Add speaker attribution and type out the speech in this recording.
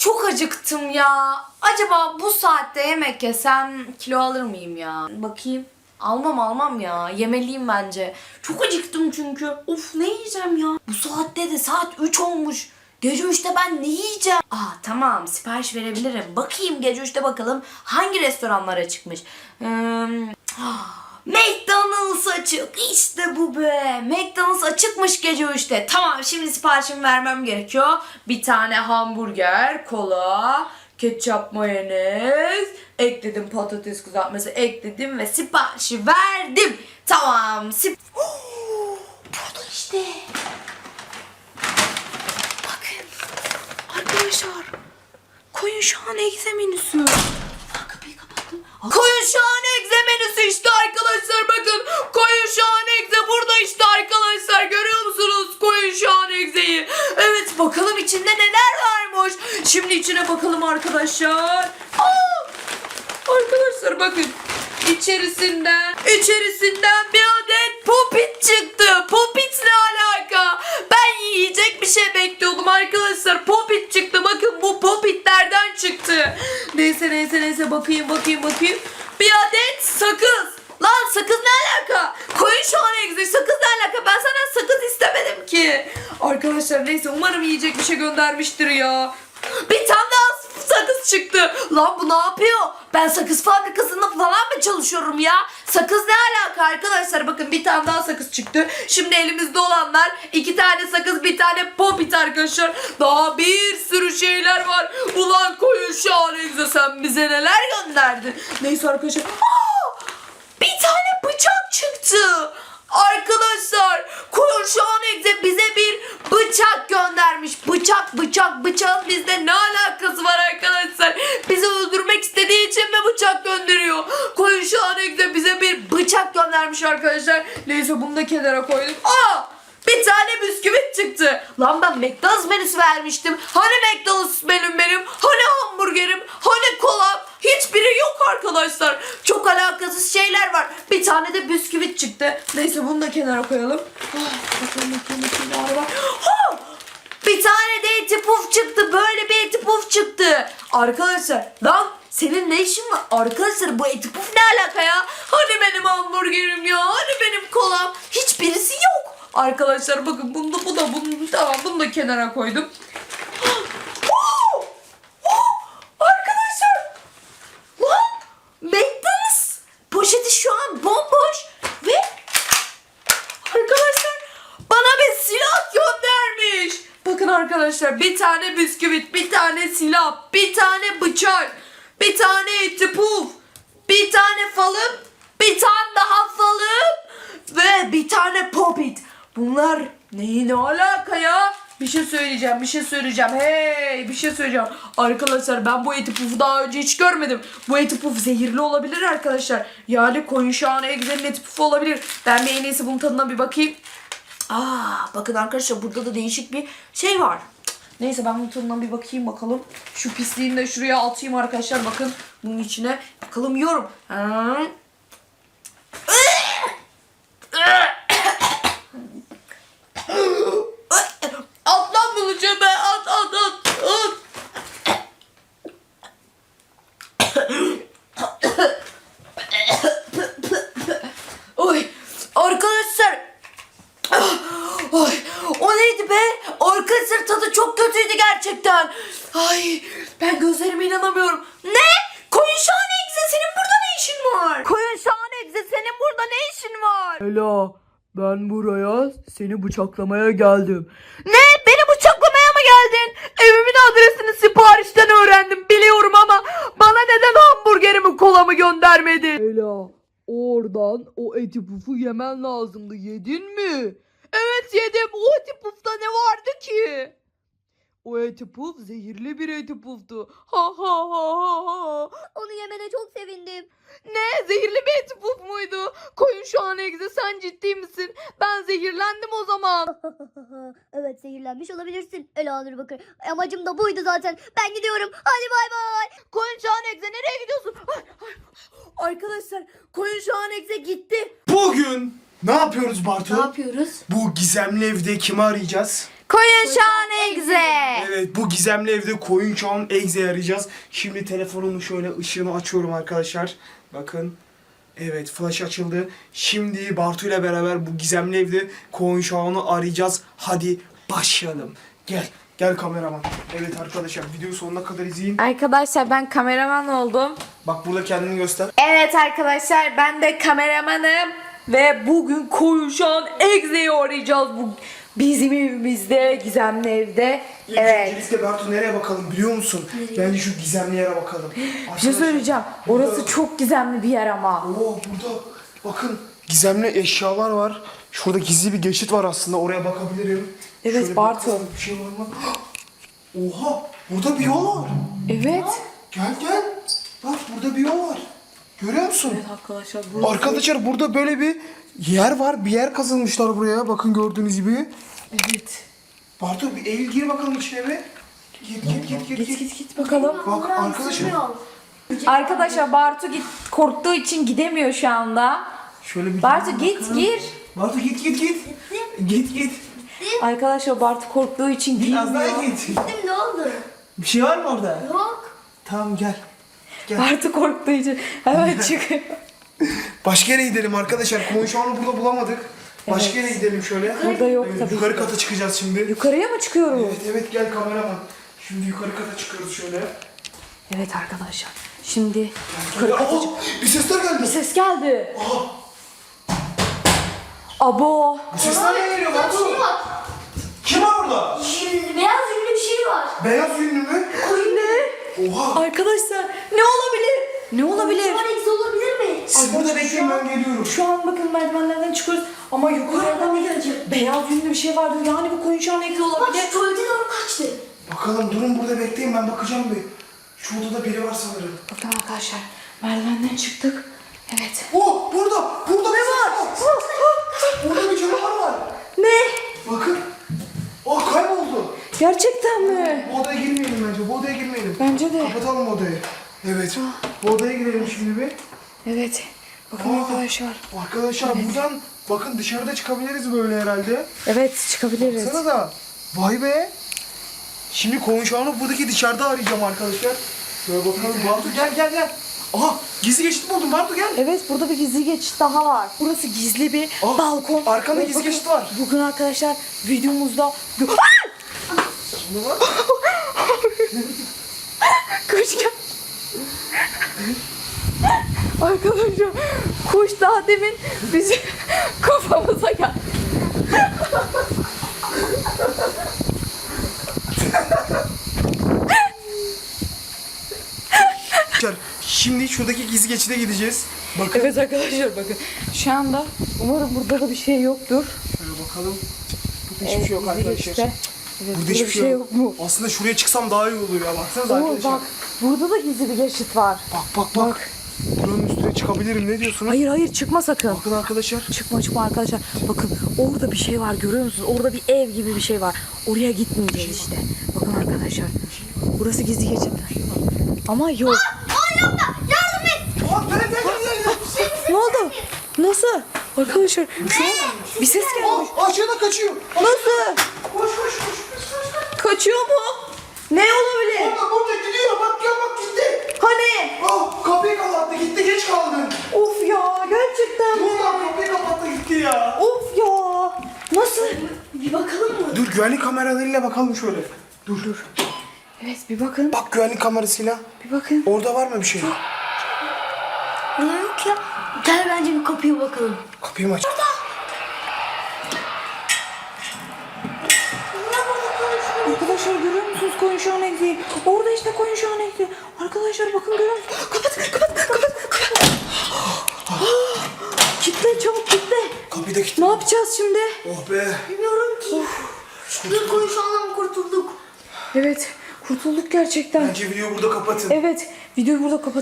Speaker 1: Çok acıktım ya. Acaba bu saatte yemek yesem kilo alır mıyım ya? Bakayım. Almam almam ya. Yemeliyim bence. Çok acıktım çünkü. Of ne yiyeceğim ya? Bu saatte de saat 3 olmuş. Gece 3'te ben ne yiyeceğim? Aa tamam sipariş verebilirim. Bakayım gece 3'te bakalım hangi restoranlara çıkmış. Hmm, McDonald's açık. İşte bu be. McDonald's açıkmış gece 3'te. Tamam şimdi siparişimi vermem gerekiyor. Bir tane hamburger, kola, ketçap, mayonez. Ekledim patates kızartması ekledim ve siparişi verdim. Tamam. Sip Oo, Burada işte. Bakın. Arkadaşlar. Koyun şahane egze menüsü. Kapıyı kapattım. Koyun şahane menüsü işte arkadaşlar bakın. Koyun şahane egze burada işte arkadaşlar. Görüyor musunuz koyun şahane egzeyi? Evet bakalım içinde neler varmış. Şimdi içine bakalım arkadaşlar. Aa, arkadaşlar bakın. İçerisinden, içerisinden bir adet popit çıktı. Popit ne alaka? Ben yiyecek bir şey bekliyordum arkadaşlar. Popit çıktı. Bakın bu popitlerden çıktı. Neyse neyse neyse bakayım bakayım bakayım. Bir adet sakız. Lan sakız ne alaka? Koyun şu an egzi. Sakız ne alaka? Ben senden sakız istemedim ki. Arkadaşlar neyse umarım yiyecek bir şey göndermiştir ya. Bir tane daha sakız çıktı. Lan bu ne yapıyor? Ben sakız fabrikasında falan mı çalışıyorum ya? Sakız ne alaka arkadaşlar? Bakın bir tane daha sakız çıktı. Şimdi elimizde olanlar iki tane sakız bir tane popit arkadaşlar. Daha bir sürü şeyler var. Ulan koyun şu sen bize neler gönderdin? Neyse arkadaşlar. Aa! Bir tane bıçak çıktı. Arkadaşlar koyun şu an egze bize bir bıçak göndermiş. Bıçak bıçak bıçağın bizde ne alakası var arkadaşlar? Bizi öldürmek istediği için mi bıçak gönderiyor? Koyun şu an egze bize bir bıçak göndermiş arkadaşlar. Neyse bunu da kenara koydum. Aa! Bir tane bisküvit çıktı. Lan ben McDonald's menüsü vermiştim. Hani McDonald's menüm benim? Hani hamburgerim? Hani kolam? Hiçbiri yok arkadaşlar. Çok alakasız şeyler var. Bir tane de bisküvit çıktı. Neyse bunu da kenara koyalım. Ah, bakalım bakalım bakalım var. Ha! Bir tane de eti puf çıktı. Böyle bir eti puf çıktı. Arkadaşlar lan senin ne işin var? Arkadaşlar bu eti puf ne alaka ya? Hani benim hamburgerim ya? Hani benim kolam? Hiçbirisi yok. Arkadaşlar bakın bunu da bu da bunu tamam bunu da kenara koydum. Arkadaşlar Lan McDonald's poşeti şu an bomboş ve arkadaşlar bana bir silah göndermiş. Bakın arkadaşlar bir tane bisküvit, bir tane silah, bir tane bıçak, bir tane eti puf, bir tane falım, bir tane daha falım ve bir tane popit. Bunlar neyi ne alaka ya? Bir şey söyleyeceğim, bir şey söyleyeceğim. Hey, bir şey söyleyeceğim. Arkadaşlar ben bu eti pufu daha önce hiç görmedim. Bu eti puf zehirli olabilir arkadaşlar. Yani koyun şahane egzenin eti pufu olabilir. Ben bir en iyisi bunun tadına bir bakayım. Aa, bakın arkadaşlar burada da değişik bir şey var. Neyse ben bunun tadına bir bakayım bakalım. Şu pisliğini de şuraya atayım arkadaşlar. Bakın bunun içine. Bakalım yiyorum. Ha. Be? Arkadaşlar tadı çok kötüydü gerçekten. Ay ben gözlerime inanamıyorum. Ne? Koyun şahane egze senin burada ne işin var? Koyun şahane egze senin burada ne işin var?
Speaker 2: Ela ben buraya seni bıçaklamaya geldim.
Speaker 1: Ne? Beni bıçaklamaya mı geldin? Evimin adresini siparişten öğrendim biliyorum ama bana neden hamburgerimi kolamı göndermedin?
Speaker 2: Ela oradan o eti pufu yemen lazımdı. Yedin mi?
Speaker 1: Evet yedim. O eti pufta ne vardı ki?
Speaker 2: O eti puf zehirli bir eti puftu. Ha ha ha ha ha.
Speaker 3: Onu yemene çok sevindim.
Speaker 1: Ne? Zehirli bir eti puf muydu? Koyun şu an egze sen ciddi misin? Ben zehirlendim o zaman.
Speaker 3: evet zehirlenmiş olabilirsin. Elanur Bakır. Amacım da buydu zaten. Ben gidiyorum. Hadi bay bay.
Speaker 1: Koyun şu an egze nereye gidiyorsun? Ay, ay. Arkadaşlar koyun şu an egze gitti.
Speaker 4: Bugün Ne yapıyoruz Bartu?
Speaker 1: Ne yapıyoruz?
Speaker 4: Bu gizemli evde kimi arayacağız?
Speaker 1: Koyun şahane egze.
Speaker 4: Evet bu gizemli evde koyun çağın egzeyi arayacağız. Şimdi telefonumu şöyle ışığını açıyorum arkadaşlar. Bakın. Evet flash açıldı. Şimdi Bartu ile beraber bu gizemli evde koyun çağını arayacağız. Hadi başlayalım. Gel. Gel kameraman. Evet arkadaşlar videoyu sonuna kadar izleyin.
Speaker 1: Arkadaşlar ben kameraman oldum.
Speaker 4: Bak burada kendini göster.
Speaker 1: Evet arkadaşlar ben de kameramanım. Ve bugün koyuşan egzeyi arayacağız. Bu bizim evimizde, gizemli evde.
Speaker 4: İlk
Speaker 1: Evet.
Speaker 4: öncelikle Bartu nereye bakalım biliyor musun? Bence şu gizemli yere bakalım.
Speaker 1: Bir şey söyleyeceğim. Orası çok gizemli bir yer ama.
Speaker 4: Oo burada bakın gizemli eşyalar var. Şurada gizli bir geçit var aslında oraya bakabilirim.
Speaker 1: Evet,
Speaker 4: Şöyle
Speaker 1: Bartu.
Speaker 4: bakalım, Bir şey var mı? Oha burada bir yol var.
Speaker 1: Evet.
Speaker 4: Gel gel. Bak burada bir yol var. Görüyor musun?
Speaker 1: Evet arkadaşlar bu
Speaker 4: Arkadaşlar burada böyle bir yer var. Bir yer kazılmışlar buraya. Bakın gördüğünüz gibi.
Speaker 1: Evet.
Speaker 4: Bartu bir eğil gir bakalım içine bir. Git git git git
Speaker 1: Git
Speaker 4: git.
Speaker 1: git bakalım.
Speaker 4: Bak arkadaşlar.
Speaker 1: Arkadaşlar Bartu git korktuğu için gidemiyor şu anda.
Speaker 4: Şöyle bir
Speaker 1: Bartu git gir.
Speaker 4: Bartu git git git. Git git.
Speaker 1: Arkadaşlar Bartu korktuğu için
Speaker 4: Biraz daha
Speaker 1: girmiyor.
Speaker 4: git.
Speaker 3: Gittim ne oldu?
Speaker 4: Bir şey var mı orada?
Speaker 3: Yok.
Speaker 4: Tamam gel.
Speaker 1: Bartu korktuğu için hemen çıkıyor.
Speaker 4: Başka yere gidelim arkadaşlar. Konuşanı burada bulamadık. Başka yere gidelim şöyle.
Speaker 1: Burada yok
Speaker 4: Evet,
Speaker 1: tabii.
Speaker 4: Yukarı kata çıkacağız şimdi.
Speaker 1: Yukarıya mı çıkıyoruz?
Speaker 4: Evet evet gel kameraman. Şimdi yukarı kata çıkıyoruz şöyle.
Speaker 1: Evet arkadaşlar. Şimdi yukarı
Speaker 4: Aa,
Speaker 1: kata çık-
Speaker 4: bir sesler geldi.
Speaker 1: Bir ses geldi.
Speaker 4: Aa,
Speaker 1: Abo.
Speaker 4: bu sesler ne geliyor
Speaker 3: Bir
Speaker 4: Batu?
Speaker 3: şey var.
Speaker 4: Kim var orada?
Speaker 3: Beyaz ünlü bir şey var.
Speaker 4: Beyaz ünlü mü?
Speaker 1: Ne?
Speaker 4: Oha.
Speaker 1: Arkadaşlar ne olabilir? Ne olabilir?
Speaker 3: Egzi olabilir mi?
Speaker 4: Siz burada bekleyin ben geliyorum.
Speaker 1: Şu an bakın merdivenlerden çıkıyoruz ama yukarıda beyaz yünlü bir şey vardı. Yani bu koyun şu an egzi
Speaker 3: Bak
Speaker 1: olabilir.
Speaker 3: şu tuvalete doğru kaçtı.
Speaker 4: Bakalım durun burada bekleyin ben bakacağım bir. Şu odada biri var sanırım.
Speaker 1: Bakın arkadaşlar merdivenden çıktık. Evet.
Speaker 4: Oh burada. Burada ne var? Burada bir canavar var.
Speaker 1: Ne?
Speaker 4: Bakın. Oh kayboldu.
Speaker 1: Gerçekten mi?
Speaker 4: Bu odaya girmeyelim bence. Bu odaya girmeyelim.
Speaker 1: Bence de.
Speaker 4: Kapatalım odayı. Evet. Bu odaya girelim şimdi bir.
Speaker 1: Evet. Bakın
Speaker 4: Aa.
Speaker 1: arkadaşlar.
Speaker 4: Arkadaşlar buradan bakın dışarıda çıkabiliriz böyle herhalde.
Speaker 1: Evet çıkabiliriz.
Speaker 4: Sana da. Vay be. Şimdi konuşanı buradaki dışarıda arayacağım arkadaşlar. Şöyle bakalım. Bartu gel gel gel. Aha gizli geçit buldum Bartu gel.
Speaker 1: Evet burada bir gizli geçit daha var. Burası gizli bir
Speaker 4: Aa,
Speaker 1: balkon.
Speaker 4: arkanda
Speaker 1: Ve
Speaker 4: gizli
Speaker 1: bakın,
Speaker 4: geçit var.
Speaker 1: Bugün arkadaşlar videomuzda...
Speaker 4: Ne var?
Speaker 1: Arkadaşlar kuş daha demin bizim kafamıza geldi.
Speaker 4: Arkadaşlar, Şimdi şuradaki gizli geçide gideceğiz. Bakın.
Speaker 1: Evet arkadaşlar bakın. Şu anda umarım burada da bir şey yoktur.
Speaker 4: Şöyle bakalım. Burada hiçbir şey yok
Speaker 1: gizli
Speaker 4: arkadaşlar.
Speaker 1: geçitte. Evet,
Speaker 4: Burada hiçbir şey yok.
Speaker 1: mu?
Speaker 4: Aslında şuraya çıksam daha iyi olur ya. Baksanıza
Speaker 1: Oo,
Speaker 4: arkadaşlar.
Speaker 1: bak burada da gizli bir geçit var.
Speaker 4: Bak bak bak. Buranın üstüne çıkabilirim. Ne diyorsunuz?
Speaker 1: Hayır hayır çıkma sakın.
Speaker 4: Bakın arkadaşlar.
Speaker 1: Çıkma çıkma arkadaşlar. Bakın orada bir şey var görüyor musunuz? Orada bir ev gibi bir şey var. Oraya gitmeyeceğiz işte. Bakın arkadaşlar. Burası gizli geçit. Ama yok.
Speaker 4: Aa, gel gel gel gel.
Speaker 1: Ne oldu? Nasıl? Arkadaşlar şu an bir ses gelmiş.
Speaker 4: Aşağıda kaçıyor.
Speaker 1: Nasıl?
Speaker 4: Koş koş koş.
Speaker 1: Kaçıyor mu? Ne olabilir?
Speaker 4: Burada burada gidiyor. Bak gel bak gitti.
Speaker 1: Hani?
Speaker 4: Ah kapıyı kapattı gitti geç kaldın.
Speaker 1: Of ya gerçekten mi?
Speaker 4: Buradan kapıyı kapattı gitti ya.
Speaker 1: Of ya. Nasıl?
Speaker 3: Bir bakalım mı?
Speaker 4: Dur güvenlik kameralarıyla bakalım şöyle. Dur dur.
Speaker 1: Evet bir bakın.
Speaker 4: Bak güvenlik kamerasıyla.
Speaker 1: Bir bakın.
Speaker 4: Orada var mı bir şey?
Speaker 3: Ne yok ya? Gel bence bir kapıya bakalım.
Speaker 4: Kapıyı mı aç?
Speaker 1: Arkadaşlar görüyor musunuz koyun şu an? Orada işte koyun şu an. Arkadaşlar bakın görüyor musunuz? Kapat kapat kapat kapat. kitle çabuk kitle.
Speaker 4: Kapıyı da kilitli.
Speaker 1: Ne yapacağız şimdi?
Speaker 4: Oh be.
Speaker 3: Bilmiyorum ki. Bir konuşandan kurtulduk.
Speaker 1: Evet kurtulduk gerçekten.
Speaker 4: Bence videoyu burada kapatın.
Speaker 1: Evet videoyu burada kapat.